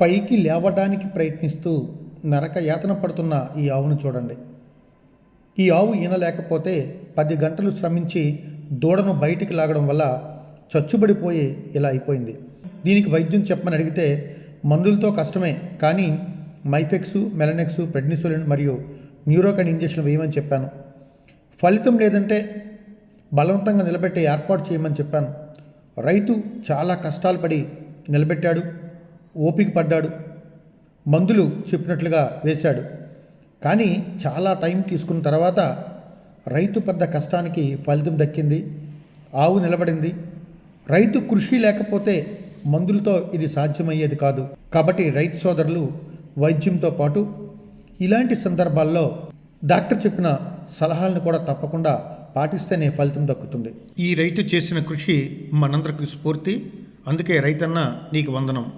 పైకి లేవడానికి ప్రయత్నిస్తూ నరక యాతన పడుతున్న ఈ ఆవును చూడండి. ఈ ఆవు ఈనలేకపోతే పది గంటలు శ్రమించి దూడను బయటికి లాగడం వల్ల చచ్చుబడిపోయి ఇలా అయిపోయింది. దీనికి వైద్యం చెప్పమని అడిగితే మందులతో కష్టమే కానీ మైఫెక్స్ మెలనెక్స్ ప్రెడ్నిసోలిన్ మరియు న్యూరోకన్ ఇంజెక్షన్ వేయమని చెప్పాను. ఫలితం లేదంటే బలవంతంగా నిలబెట్టే ఏర్పాటు చేయమని చెప్పాను. రైతు చాలా కష్టాలు పడి నిలబెట్టాడు. ఓపిక పడ్డాడు. మందులు చెప్పినట్లుగా వేశాడు. కానీ చాలా టైం తీసుకున్న తర్వాత రైతు పెద్ద కష్టానికి ఫలితం దక్కింది. ఆవు నిలబడింది. రైతు కృషి లేకపోతే మందులతో ఇది సాధ్యమయ్యేది కాదు. కాబట్టి రైతు సోదరులు వైద్యంతో పాటు ఇలాంటి సందర్భాల్లో డాక్టర్ చెప్పిన సలహాలను కూడా తప్పకుండా పాటిస్తేనే ఫలితం దక్కుతుంది. ఈ రైతు చేసిన కృషి మనందరికి స్ఫూర్తి. అందుకే రైతన్న నీకు వందనం.